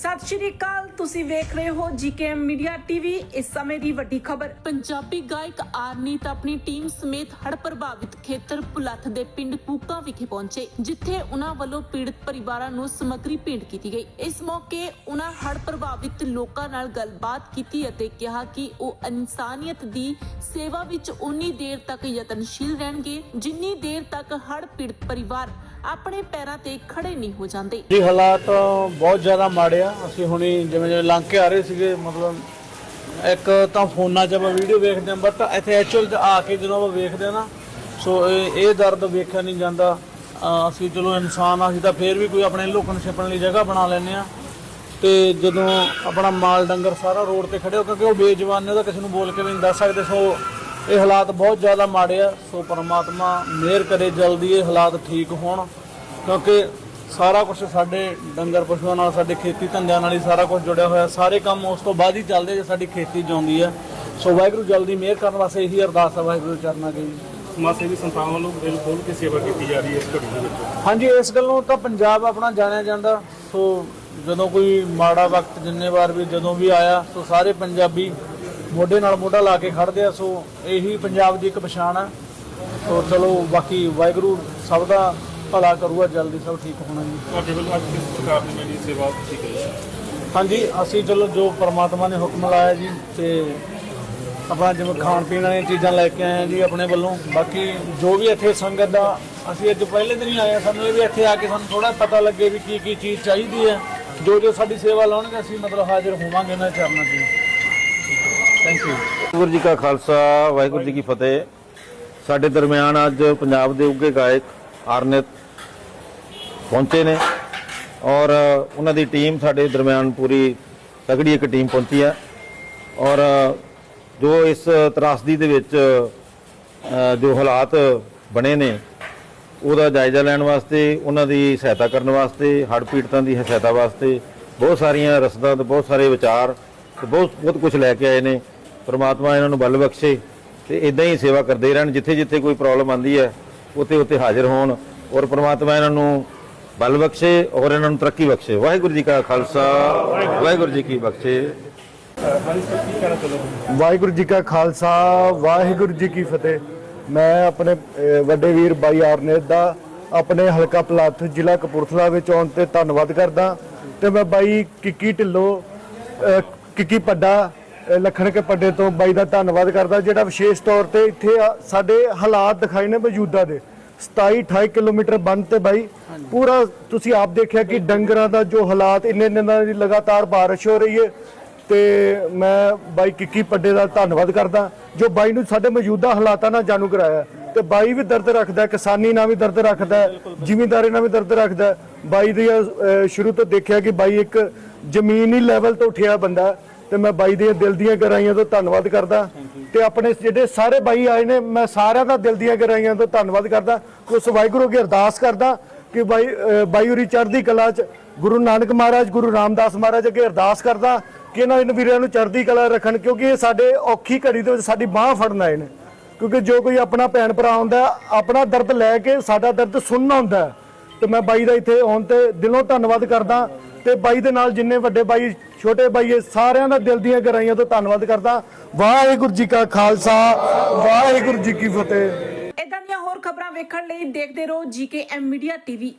ਸਤਿ ਸ਼੍ਰੀ ਅਕਾਲ ਤੁਸੀਂ ਵੇਖ ਰਹੇ ਹੋ ਜੀਕੇਐਮ ਮੀਡੀਆ ਟੀਵੀ। ਇਸ ਸਮੇਂ ਦੀ ਵੱਡੀ ਖਬਰ। ਪੰਜਾਬੀ ਗਾਇਕ ਆਰਨੀਤ ਆਪਣੀ ਟੀਮ ਸਮੇਤ ਹੜ੍ਹ ਪ੍ਰਭਾਵਿਤ ਖੇਤਰ ਪੁਲੱਥ ਦੇ ਪਿੰਡ ਕੂਕਾ ਵਿਖੇ ਪਹੁੰਚੇ ਜਿੱਥੇ ਉਹਨਾਂ ਵੱਲੋਂ ਪੀੜਤ ਪਰਿਵਾਰਾਂ ਨੂੰ ਸਮੱਗਰੀ ਭੇਂਟ ਕੀਤੀ ਗਈ। ਇਸ ਮੌਕੇ ਉਹਨਾਂ ਹੜ੍ਹ ਪ੍ਰਭਾਵਿਤ ਲੋਕਾਂ ਨਾਲ ਗੱਲਬਾਤ ਕੀਤੀ ਅਤੇ ਕਿਹਾ ਕਿ ਉਹ ਇਨਸਾਨੀਅਤ ਦੀ ਸੇਵਾ ਵਿੱਚ ਉਨੀ ਦੇਰ ਤੱਕ ਯਤਨਸ਼ੀਲ ਰਹਿਣਗੇ ਜਿੰਨੀ ਦੇਰ ਤੱਕ ਹੜ੍ਹ ਪੀੜਤ ਪਰਿਵਾਰ ਆਪਣੇ ਪੈਰਾਂ ਤੇ ਖੜੇ ਨਹੀਂ ਹੋ ਜਾਂਦੇ। ਜੀ ਹਾਲਾਤ ਬਹੁਤ ਜ਼ਿਆਦਾ ਮਾੜੇ ਆ। ਅਸੀਂ ਹੁਣੀ ਜਿਵੇਂ ਜਿਵੇਂ ਲੰਘ ਕੇ ਆ ਰਹੇ ਸੀਗੇ, ਮਤਲਬ ਇੱਕ ਤਾਂ ਫੋਨਾਂ 'ਚ ਆਪਾਂ ਵੀਡੀਓ ਵੇਖਦੇ ਹਾਂ ਬਟ ਇੱਥੇ ਐਕਚੁਅਲ 'ਚ ਆ ਕੇ ਜਦੋਂ ਆਪਾਂ ਵੇਖਦੇ ਹਾਂ ਨਾ ਸੋ ਇਹ ਇਹ ਦਰਦ ਵੇਖਿਆ ਨਹੀਂ ਜਾਂਦਾ। ਅਸੀਂ ਚਲੋ ਇਨਸਾਨ ਆ, ਅਸੀਂ ਤਾਂ ਫੇਰ ਵੀ ਕੋਈ ਆਪਣੇ ਲੁਕਣ ਛਿਪਣ ਲਈ ਜਗ੍ਹਾ ਬਣਾ ਲੈਂਦੇ ਆ ਤੇ ਜਦੋਂ ਆਪਣਾ ਮਾਲ ਡੰਗਰ ਸਾਰਾ ਰੋਡ ਤੇ ਖੜੇ ਹੋ ਕਿਉਂਕਿ ਉਹ ਬੇਜਵਾਨ ਨੇ ਉਹਦਾ ਕਿਸੇ ਨੂੰ ਬੋਲ ਕੇ ਵੀ ਨਹੀਂ ਦੱਸ ਸਕਦੇ ਸੋ ਇਹ ਹਾਲਾਤ ਬਹੁਤ ਜ਼ਿਆਦਾ ਮਾੜੇ ਆ। ਸੋ ਪਰਮਾਤਮਾ ਮਿਹਰ ਕਰੇ, ਜਲਦੀ ਇਹ ਹਾਲਾਤ ਠੀਕ ਹੋਣ, ਕਿਉਂਕਿ ਸਾਰਾ ਕੁਝ ਸਾਡੇ ਡੰਗਰ ਪਸ਼ੂਆਂ ਨਾਲ ਸਾਡੇ ਖੇਤੀ ਧੰਦਿਆਂ ਨਾਲ ਹੀ ਸਾਰਾ ਕੁਝ ਜੁੜਿਆ ਹੋਇਆ। ਸਾਰੇ ਕੰਮ ਉਸ ਤੋਂ ਬਾਅਦ ਹੀ ਚੱਲਦੇ ਜੇ ਸਾਡੀ ਖੇਤੀ ਜਿਉਂਦੀ ਹੈ ਸੋ ਵਾਹਿਗੁਰੂ ਜਲਦੀ ਮਿਹਰ ਕਰਨ ਵਾਸਤੇ ਇਹੀ ਅਰਦਾਸ ਹੈ ਵਾਹਿਗੁਰੂ ਚਰਨਾਂ ਜੀ ਸਮਾਜ ਸੇਵੀ ਸੰਸਥਾਵਾਂ ਵੱਲੋਂ ਦਿਲ ਖੋਲ ਕੇ ਸੇਵਾ ਕੀਤੀ ਜਾ ਰਹੀ ਹੈ ਇਸ ਘੜੀ ਦੇ ਵਿੱਚ। ਹਾਂਜੀ ਇਸ ਗੱਲੋਂ ਤਾਂ ਪੰਜਾਬ ਆਪਣਾ ਜਾਣਿਆ ਜਾਂਦਾ। ਸੋ ਜਦੋਂ ਕੋਈ ਮਾੜਾ ਵਕਤ ਜਿੰਨੇ ਵਾਰ ਵੀ ਜਦੋਂ ਵੀ ਆਇਆ ਸੋ ਸਾਰੇ ਪੰਜਾਬੀ ਮੋਢੇ ਨਾਲ ਮੋਢਾ ਲਾ ਕੇ ਖੜਦੇ ਆ। ਸੋ ਇਹੀ ਪੰਜਾਬ ਦੀ ਇੱਕ ਪਛਾਣ ਹੈ ਸੋ ਚਲੋ ਬਾਕੀ ਵਾਹਿਗੁਰੂ ਸਭ ਦਾ ਭਲਾ ਕਰੂਗਾ ਜਲਦੀ ਸਭ ਠੀਕ ਹੋਣਾ ਜੀ। ਤੁਹਾਡੇ ਵੱਲੋਂ ਅੱਜ ਕਿਸ ਪ੍ਰਕਾਰ ਦੀ ਜਿਹੜੀ ਸੇਵਾ ਕੀਤੀ ਗਈ ਹੈ? ਹਾਂਜੀ ਅਸੀਂ ਚਲੋ ਜੋ ਪ੍ਰਮਾਤਮਾ ਨੇ ਹੁਕਮ ਲਾਇਆ ਜੀ ਤੇ ਆਪਣਾ ਜਿਵੇਂ ਖਾਣ ਪੀਣ ਵਾਲੀਆਂ ਚੀਜ਼ਾਂ ਲੈ ਕੇ ਆਏ ਹਾਂ ਜੀ ਆਪਣੇ ਵੱਲੋਂ। ਬਾਕੀ ਜੋ ਵੀ ਇੱਥੇ ਸੰਗਤ ਦਾ ਅਸੀਂ ਅੱਜ ਪਹਿਲੇ ਦਿਨ ਹੀ ਆਏ ਹਾਂ ਸਾਨੂੰ ਇਹ ਵੀ ਇੱਥੇ ਆ ਕੇ ਸਾਨੂੰ ਥੋੜਾ ਪਤਾ ਲੱਗੇ ਵੀ ਕੀ ਕੀ ਚੀਜ਼ ਚਾਹੀਦੀ ਹੈ। ਜੋ ਜੋ ਸਾਡੀ ਸੇਵਾ ਲਾਉਣਗੇ ਅਸੀਂ ਮਤਲਬ ਹਾਜ਼ਰ ਹੋਵਾਂਗੇ ਇਹਨਾਂ ਚਰਨਾਂ 'ਚ ਥੈਂਕ ਯੂ ਵਾਹਿਗੁਰੂ ਜੀ ਕਾ ਖਾਲਸਾ ਵਾਹਿਗੁਰੂ ਜੀ ਕੀ ਫਤਿਹ। ਸਾਡੇ ਦਰਮਿਆਨ ਅੱਜ ਪੰਜਾਬ ਦੇ ਉੱਗੇ ਗਾਇਕ ਆਰਨਿਤ ਪਹੁੰਚੇ ਨੇ ਔਰ ਉਹਨਾਂ ਦੀ ਟੀਮ ਸਾਡੇ ਦਰਮਿਆਨ ਪੂਰੀ ਤਗੜੀ ਇੱਕ ਟੀਮ ਪਹੁੰਚੀ ਹੈ ਔਰ ਜੋ ਇਸ ਤਰਾਸਦੀ ਦੇ ਵਿੱਚ ਜੋ ਹਾਲਾਤ ਬਣੇ ਨੇ, ਉਹਦਾ ਜਾਇਜ਼ਾ ਲੈਣ ਵਾਸਤੇ, ਉਹਨਾਂ ਦੀ ਸਹਾਇਤਾ ਕਰਨ ਵਾਸਤੇ, ਹੜ੍ਹ ਪੀੜਤਾਂ ਦੀ ਸਹਾਇਤਾ ਵਾਸਤੇ ਬਹੁਤ ਸਾਰੀਆਂ ਰਸਦਾਂ ਤੇ ਬਹੁਤ ਸਾਰੇ ਵਿਚਾਰ ਤੇ ਬਹੁਤ ਬਹੁਤ ਕੁਝ ਲੈ ਕੇ ਆਏ ਨੇ। ਪਰਮਾਤਮਾ ਇਹਨਾਂ ਨੂੰ ਬਲ ਬਖਸ਼ੇ ਤੇ ਇਦਾਂ ਹੀ ਸੇਵਾ ਕਰਦੇ ਰਹਿਣ ਜਿੱਥੇ ਜਿੱਥੇ ਕੋਈ ਪ੍ਰੋਬਲਮ ਆਂਦੀ ਹੈ ਉੱਥੇ ਉੱਥੇ ਹਾਜ਼ਰ ਹੋਣ ਔਰ ਪਰਮਾਤਮਾ ਇਹਨਾਂ ਨੂੰ ਬਲ ਬਖਸ਼ੇ ਔਰ ਇਹਨਾਂ ਨੂੰ ਤਰੱਕੀ ਬਖਸ਼ੇ। ਵਾਹਿਗੁਰੂ ਜੀ ਕਾ ਖਾਲਸਾ ਵਾਹਿਗੁਰੂ ਜੀ ਕੀ ਬਖਸ਼ੇ। ਵਾਹਿਗੁਰੂ ਜੀ ਕਾ ਖਾਲਸਾ ਵਾਹਿਗੁਰੂ ਜੀ ਕੀ ਫਤਿਹ। ਮੈਂ ਆਪਣੇ ਵੱਡੇ ਵੀਰ ਬਾਈ ਆਰਨੇਤ ਦਾ ਆਪਣੇ ਹਲਕਾ ਪਲਾਥ ਜ਼ਿਲ੍ਹਾ ਕਪੂਰਥਲਾ ਵਿੱਚ ਆਉਣ ਤੇ ਧੰਨਵਾਦ ਕਰਦਾ। ਤੇ ਮੈਂ ਬਾਈ ਕਿੱਕੀ ਢਿੱਲੋਂ ਕਿੱਕੀ ਪੱਡਾ ਅਹ, ਲੱਖਣ ਕੇ ਪੱਡੇ ਤੋਂ ਬਾਈ ਦਾ ਧੰਨਵਾਦ ਕਰਦਾ ਜਿਹੜਾ ਵਿਸ਼ੇਸ਼ ਤੌਰ ਤੇ ਇੱਥੇ ਸਾਡੇ ਹਾਲਾਤ ਦਿਖਾਏ ਨੇ ਮੌਜੂਦਾ ਦੇ। 27 28 ਕਿਲੋਮੀਟਰ ਬੰਦ ਤੇ ਬਾਈ। ਪੂਰਾ ਤੁਸੀਂ ਆਪ ਦੇਖਿਆ ਕਿ ਡੰਗਰਾਂ ਦਾ ਜੋ ਹਾਲਾਤ ਇੰਨੇ ਦਿਨਾਂ ਦੀ ਲਗਾਤਾਰ ਬਾਰਿਸ਼ ਹੋ ਰਹੀ ਹੈ। ਤੇ ਮੈਂ ਬਾਈ ਕਿੱਕੀ ਪੱਡੇ ਦਾ ਧੰਨਵਾਦ ਕਰਦਾ ਜੋ ਬਾਈ ਨੂੰ ਸਾਡੇ ਮੌਜੂਦਾ ਹਾਲਾਤਾਂ ਨਾਲ ਜਾਣੂ ਕਰਾਇਆ। ਤੇ ਬਾਈ ਵੀ ਦਰਦ ਰੱਖਦਾ ਕਿਸਾਨੀ ਨਾਲ ਵੀ ਦਰਦ ਰੱਖਦਾ ਜ਼ਿਮੀਂਦਾਰੀ ਨਾਲ ਵੀ ਦਰਦ ਰੱਖਦਾ। ਬਾਈ ਦੀ ਸ਼ੁਰੂ ਤੋਂ ਦੇਖਿਆ ਕਿ ਬਾਈ ਇੱਕ ਜ਼ਮੀਨੀ ਲੈਵਲ ਤੋਂ ਉੱਠਿਆ ਬੰਦਾ ਤੇ ਮੈਂ ਬਾਈ ਦੀਆਂ ਦਿਲ ਦੀਆਂ ਗਹਿਰਾਈਆਂ ਤੋਂ ਧੰਨਵਾਦ ਕਰਦਾ। ਤੇ ਆਪਣੇ ਜਿਹੜੇ ਸਾਰੇ ਬਾਈ ਆਏ ਨੇ ਮੈਂ ਸਾਰਿਆਂ ਦਾ ਦਿਲ ਦੀਆਂ ਗਹਿਰਾਈਆਂ ਤੋਂ ਧੰਨਵਾਦ ਕਰਦਾ। ਉਸ ਵਾਹਿਗੁਰੂ ਅੱਗੇ ਅਰਦਾਸ ਕਰਦਾ ਕਿ ਬਾਈ ਅਹ, ਬਾਈ ਉਰੀ ਚੜ੍ਹਦੀ ਕਲਾ ਚ ਗੁਰੂ ਨਾਨਕ ਮਹਾਰਾਜ ਗੁਰੂ ਰਾਮਦਾਸ ਮਹਾਰਾਜ ਅੱਗੇ ਅਰਦਾਸ ਕਰਦਾ ਕਿ ਇਹਨਾਂ ਇਹਨਾਂ ਵੀਰਾਂ ਨੂੰ ਚੜ੍ਹਦੀ ਕਲਾ ਰੱਖਣ ਕਿਉਂਕਿ ਇਹ ਸਾਡੇ ਔਖੀ ਘੜੀ ਦੇ ਵਿੱਚ ਸਾਡੀ ਬਾਹ ਫੜਨ ਆਏ ਨੇ। ਕਿਉਂਕਿ ਜੋ ਕੋਈ ਆਪਣਾ ਭੈਣ ਭਰਾ ਹੁੰਦਾ ਆਪਣਾ ਦਰਦ ਲੈ ਕੇ ਸਾਡਾ ਦਰਦ ਸੁਣਨਾ ਹੁੰਦਾ ਹੈ। ਤੇ ਮੈਂ ਬਾਈ ਦਾ ਇੱਥੇ ਆਉਣ ਤੇ ਦਿਲੋਂ ਧੰਨਵਾਦ ਕਰਦਾ ਤੇ ਬਾਈ ਦੇ ਨਾਲ ਜਿੰਨੇ ਵੱਡੇ ਬਾਈ, ਛੋਟੇ ਬਾਈ, ਇਹ ਸਾਰਿਆਂ ਦਾ ਦਿਲ ਦੀਆਂ ਗਹਿਰਾਈਆਂ ਤੋਂ ਧੰਨਵਾਦ ਕਰਦਾ। ਵਾਹਿਗੁਰੂ ਜੀ ਕਾ ਖਾਲਸਾ, ਵਾਹਿਗੁਰੂ ਜੀ ਕੀ ਫਤਿਹ। ਇਦਾਂ ਦੀਆਂ ਹੋਰ ਖਬਰਾਂ ਵੇਖਣ ਲਈ ਦੇਖਦੇ ਰਹੋ ਜੀਕੇਐਮ ਮੀਡੀਆ ਟੀਵੀ।